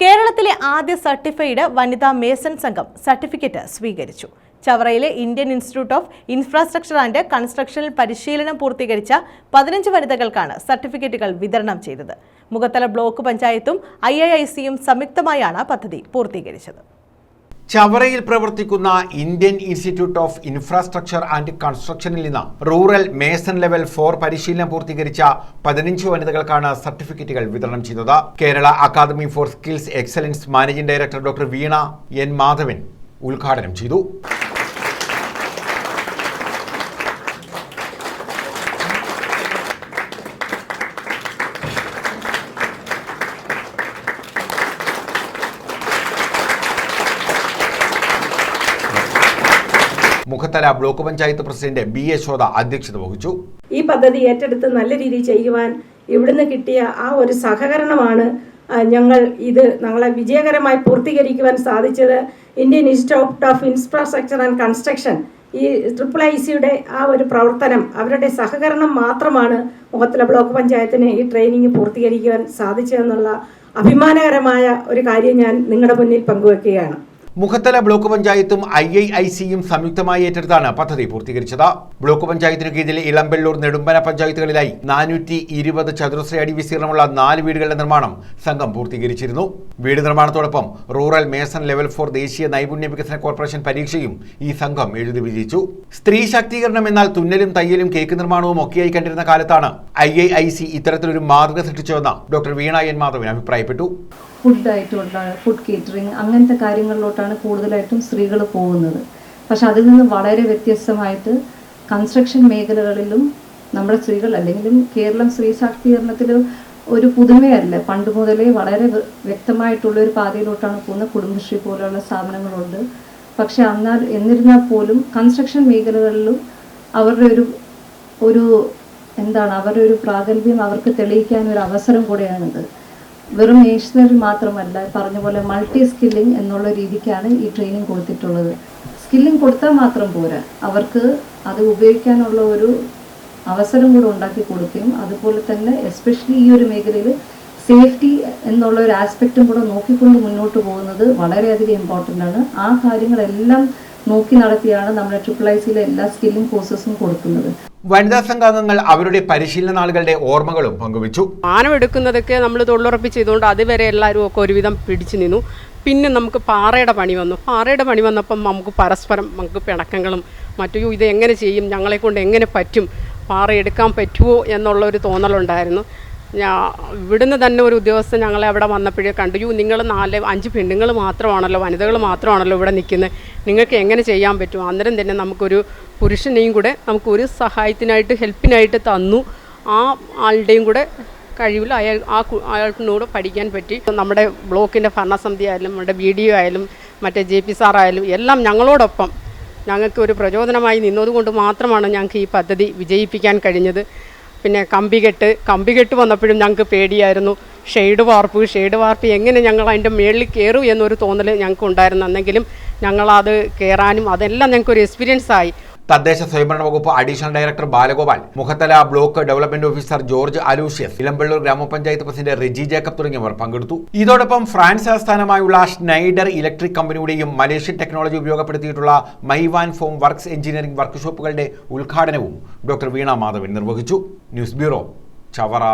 കേരളത്തിലെ ആദ്യ സർട്ടിഫൈഡ് വനിതാ മേസൺ സംഘം സർട്ടിഫിക്കറ്റ് സ്വീകരിച്ചു. ചവറയിലെ Indian Institute of Infrastructure and കൺസ്ട്രക്ഷനിൽ പരിശീലനം പൂർത്തീകരിച്ച പതിനഞ്ച് വനിതകൾക്കാണ് സർട്ടിഫിക്കറ്റുകൾ വിതരണം ചെയ്തത്. മുഖത്തല ബ്ലോക്ക് പഞ്ചായത്തും ഐ ഐ ഐ സിയും സംയുക്തമായാണ് പദ്ധതി പൂർത്തീകരിച്ചത്. ചവറയിൽ പ്രവർത്തിക്കുന്ന Indian Institute of Infrastructure and കൺസ്ട്രക്ഷനിൽ നിന്ന് റൂറൽ മേസൺ ലെവൽ ഫോർ പരിശീലനം പൂർത്തീകരിച്ച പതിനഞ്ച് വനിതകൾക്കാണ് സർട്ടിഫിക്കറ്റുകൾ വിതരണം ചെയ്തത്. Kerala academy for skills excellence managing director doctor Veena N Madhavan ഉദ്ഘാടനം ചെയ്തു. Mukhathala block panchayat president B Yashoda അധ്യക്ഷത വഹിച്ചു. ഈ പദ്ധതി ഏറ്റെടുത്ത് നല്ല രീതിയിൽ ചെയ്യുവാൻ ഇവിടുന്ന് കിട്ടിയ ആ ഒരു സഹകരണമാണ് ഞങ്ങൾ ഇത് ഞങ്ങളെ വിജയകരമായി പൂർത്തീകരിക്കുവാൻ സാധിച്ചത്. Indian institute of infrastructure and construction ഈ ട്രിപ്പിൾ ഐ സിയുടെ ആ ഒരു പ്രവർത്തനം അവരുടെ സഹകരണം മാത്രമാണ് മുഖത്തല ബ്ലോക്ക് പഞ്ചായത്തിന് ഈ ട്രെയിനിങ് പൂർത്തീകരിക്കുവാൻ സാധിച്ചതെന്നുള്ള അഭിമാനകരമായ ഒരു കാര്യം ഞാൻ നിങ്ങളുടെ മുന്നിൽ പങ്കുവെക്കുകയാണ്. മുഖത്തല ബ്ലോക്ക് പഞ്ചായത്തും ഐ ഐ ഐ സിയും സംയുക്തമായി ഏറ്റെടുത്താണ് പദ്ധതി പൂർത്തീകരിച്ചത്. ബ്ലോക്ക് പഞ്ചായത്തിനു കീഴിൽ ഇളമ്പെള്ളൂർ നെടുമ്പന പഞ്ചായത്തുകളിലായി നാനൂറ്റി ഇരുപത് ചതുരശ്ര അടി വിസ്തീർണമുള്ള നാല് വീടുകളുടെ നിർമ്മാണം സംഘം പൂർത്തീകരിച്ചിരുന്നു. വീട് നിർമ്മാണത്തോടൊപ്പം റൂറൽ മേസൺ ലെവൽ ഫോർ ദേശീയ നൈപുണ്യ വികസന കോർപ്പറേഷൻ പരീക്ഷയും ഈ സംഘം എഴുതി വിജയിച്ചു. സ്ത്രീ ശാക്തീകരണം എന്നാൽ തുന്നലും തയ്യലും കേക്ക് നിർമ്മാണവും ഒക്കെയായി കണ്ടിരുന്ന കാലത്താണ് ഐ ഐ ഐ സി ഇത്തരത്തിലൊരു മാതൃക സൃഷ്ടിച്ചതെന്ന് ഡോക്ടർ വീണ എൻ മാധവൻ അഭിപ്രായപ്പെട്ടു. ഫുഡായിട്ടുള്ള ഫുഡ് കേറ്ററിങ് അങ്ങനത്തെ കാര്യങ്ങളിലോട്ടാണ് കൂടുതലായിട്ടും സ്ത്രീകൾ പോകുന്നത്. പക്ഷെ അതിൽ നിന്ന് വളരെ വ്യത്യസ്തമായിട്ട് കൺസ്ട്രക്ഷൻ മേഖലകളിലും നമ്മുടെ സ്ത്രീകൾ അല്ലെങ്കിലും കേരളം സ്ത്രീ ശാക്തീകരണത്തിൽ ഒരു പുതുമയല്ല. പണ്ട് മുതലേ വളരെ വ്യക്തമായിട്ടുള്ള ഒരു പാതയിലോട്ടാണ് പോകുന്നത് കുടുംബശ്രീ പോലെയുള്ള സ്ഥാപനങ്ങളുണ്ട്. പക്ഷെ എന്നാൽ എന്നിരുന്നാൽ പോലും കൺസ്ട്രക്ഷൻ മേഖലകളിലും അവരുടെ ഒരു ഒരു എന്താണ് അവരുടെ ഒരു പ്രാഗൽഭ്യം അവർക്ക് തെളിയിക്കാൻ ഒരു അവസരം കൂടെയാണിത്. വെറും മേഷനറി മാത്രമല്ല പറഞ്ഞ പോലെ മൾട്ടി സ്കില്ലിംഗ് എന്നുള്ള രീതിക്കാണ് ഈ ട്രെയിനിങ് കൊടുത്തിട്ടുള്ളത്. സ്കില്ലിംഗ് കൊടുത്താൽ മാത്രം പോരാ. അവർക്ക് അത് ഉപയോഗിക്കാനുള്ള ഒരു അവസരം കൂടെ ഉണ്ടാക്കി കൊടുക്കുകയും അതുപോലെ തന്നെ എസ്പെഷ്യലി ഈ ഒരു മേഖലയിൽ സേഫ്റ്റി എന്നുള്ള ഒരു ആസ്പെക്റ്റും കൂടെ നോക്കിക്കൊണ്ട് മുന്നോട്ട് പോകുന്നത് വളരെയധികം ഇമ്പോർട്ടന്റ് ആണ്. ആ കാര്യങ്ങളെല്ലാം നോക്കി നടത്തിയാണ് നമ്മുടെ ട്രിപ്പിൾ ഐ സിയിലെ എല്ലാ സ്കില്ലിംഗ് കോഴ്സസും കൊടുക്കുന്നത്. വനിതാ സംഘാംഗങ്ങൾ അവരുടെ പരിശീലന നാളുകളുടെ ഓർമ്മകളും പങ്കുവച്ചു. മാനം എടുക്കുന്നതൊക്കെ നമ്മൾ തൊഴിലുറപ്പിച്ച് ചെയ്തുകൊണ്ട് അതുവരെ എല്ലാവരും ഒക്കെ ഒരുവിധം പിടിച്ചു നിന്നു. പിന്നെ നമുക്ക് പാറയുടെ പണി വന്നു. പാറയുടെ പണി വന്നപ്പം നമുക്ക് പരസ്പരം നമുക്ക് പിണക്കങ്ങളും മറ്റു ഇത് എങ്ങനെ ചെയ്യും ഞങ്ങളെ കൊണ്ട് എങ്ങനെ പറ്റും പാറ എടുക്കാൻ പറ്റുമോ എന്നുള്ള ഒരു തോന്നലുണ്ടായിരുന്നു. ഇവിടുന്ന് തന്നെ ഒരു ഉദ്യോഗസ്ഥൻ ഞങ്ങളെ അവിടെ വന്നപ്പോഴേ കണ്ടു. യു നിങ്ങൾ നാല് അഞ്ച് പെണ്ണുങ്ങൾ മാത്രമാണല്ലോ വനിതകൾ മാത്രമാണല്ലോ ഇവിടെ നിൽക്കുന്നത് നിങ്ങൾക്ക് എങ്ങനെ ചെയ്യാൻ പറ്റും? അന്നേരം തന്നെ നമുക്കൊരു പുരുഷനെയും കൂടെ നമുക്കൊരു സഹായത്തിനായിട്ട് ഹെൽപ്പിനായിട്ട് തന്നു. ആ ആളുടെയും കൂടെ കഴിവിൽ അയാൾ ആ അയാൾക്കിനോട് പഠിക്കാൻ പറ്റി. നമ്മുടെ ബ്ലോക്കിന്റെ ഭരണസമിതി ആയാലും നമ്മുടെ ബി ഡി ആയാലും മറ്റേ ജെ പി സാറായാലും എല്ലാം ഞങ്ങളോടൊപ്പം ഞങ്ങൾക്ക് ഒരു പ്രചോദനമായി നിന്നതുകൊണ്ട് മാത്രമാണ് ഞങ്ങൾക്ക് ഈ പദ്ധതി വിജയിപ്പിക്കാൻ കഴിഞ്ഞത്. പിന്നെ കമ്പികെട്ട് കമ്പികെട്ട് വന്നപ്പോഴും ഞങ്ങൾക്ക് പേടിയായിരുന്നു. ഷെയ്ഡ് വാർപ്പ് ഷെയ്ഡ് വാർപ്പ് എങ്ങനെ ഞങ്ങൾ അതിന്റെ മുകളിൽ കയറും എന്നൊരു തോന്നൽ ഞങ്ങൾക്ക് ഉണ്ടായിരുന്നു എന്നെങ്കിലും ഞങ്ങളത് കയറാനും അതെല്ലാം ഞങ്ങൾക്കൊരു എക്സ്പീരിയൻസ് ആയി. തദ്ദേശ സ്വയംഭരണ വകുപ്പ് additional director Balagopal Mukhathala block development officer George Aloysius Elampalloor grama panchayat president Riji Jacob തുടങ്ങിയവർ പങ്കെടുത്തു. ഇതോടൊപ്പം ഫ്രാൻസ് ആസ്ഥാനമായുള്ള സ്നൈഡർ ഇലക്ട്രിക് കമ്പനിയുടെയും മലേഷ്യൻ ടെക്നോളജി ഉപയോഗപ്പെടുത്തിയിട്ടുള്ള മൈവാൻ ഫോം വർക്ക്സ് എഞ്ചിനീയറിംഗ് വർക്ക്ഷോപ്പുകളുടെ ഉദ്ഘാടനവും ഡോക്ടർ വീണ മാധവൻ നിർവഹിച്ചു. News bureau Chavara.